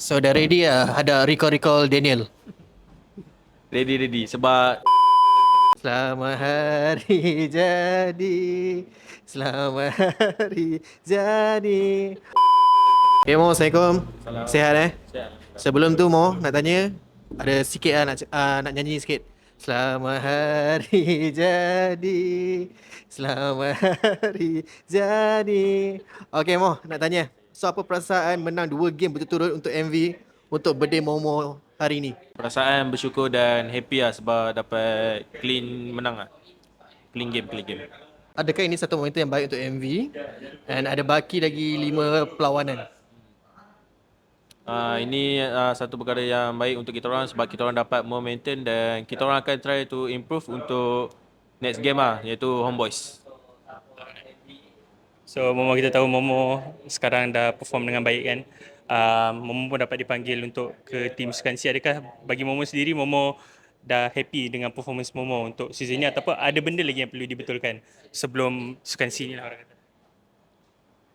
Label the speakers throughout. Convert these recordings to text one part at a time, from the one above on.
Speaker 1: So dah ready lah ada recall-recall Daniel.
Speaker 2: Ready ready sebab
Speaker 1: Selamat hari jadi. Selamat hari jadi. Okay, Mo, Assalamualaikum. Sihat eh? Sebelum tu Mo, nak tanya ada sikit lah nak, uh, nak nyanyi sikit. Selamat hari jadi. Selamat hari jadi. Okay Mo, nak tanya. So apa perasaan menang dua game berturut-turut untuk MV untuk birthday Momo hari ni?
Speaker 2: perasaan bersyukur dan happy lah sebab dapat clean menang lah. Clean game, clean game.
Speaker 1: Adakah ini satu momentum yang baik untuk MV and ada baki lagi lima perlawanan?
Speaker 2: Uh, ini uh, satu perkara yang baik untuk kita orang sebab kita orang dapat momentum dan kita orang akan try to improve untuk next game lah iaitu Homeboys.
Speaker 3: So Momo kita tahu Momo sekarang dah perform dengan baik kan. Uh, Momo pun dapat dipanggil untuk ke tim Sukan C. Adakah bagi Momo sendiri Momo dah happy dengan performance Momo untuk season ni ataupun ada benda lagi yang perlu dibetulkan sebelum Sukan C ni lah orang kata.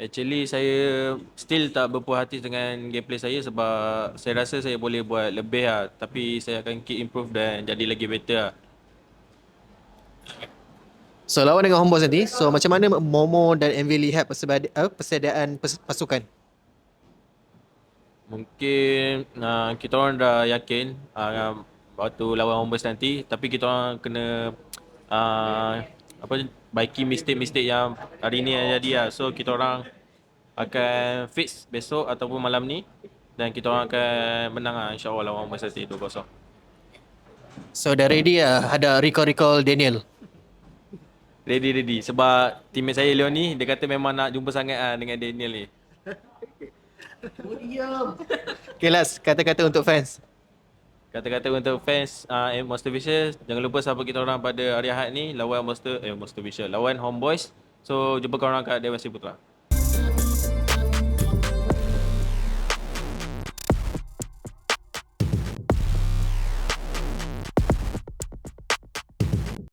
Speaker 2: Actually saya still tak berpuas hati dengan gameplay saya sebab saya rasa saya boleh buat lebih lah tapi saya akan keep improve dan jadi lagi better lah.
Speaker 1: So lawan dengan Homeboys nanti, so macam mana Momo dan MV lihat persediaan, uh, persediaan pasukan?
Speaker 2: Mungkin uh, kita orang dah yakin uh, waktu lawan Homeboys nanti tapi kita orang kena uh, apa baiki mistake-mistake yang hari ni yang jadi lah. So kita orang akan fix besok ataupun malam ni dan kita orang akan menang lah insyaAllah lawan Homeboys nanti 2-0.
Speaker 1: So dah ready lah ada recall-recall Daniel.
Speaker 2: Ready ready sebab teammate saya Leon ni dia kata memang nak jumpa sangat ah dengan Daniel ni.
Speaker 1: Okay last, kata-kata untuk fans.
Speaker 2: Kata-kata untuk fans uh, Monster Vicious jangan lupa support kita orang pada hari Ahad ni lawan Monster eh Monster Vicious lawan Homeboys. So jumpa korang kat Dewan Putra.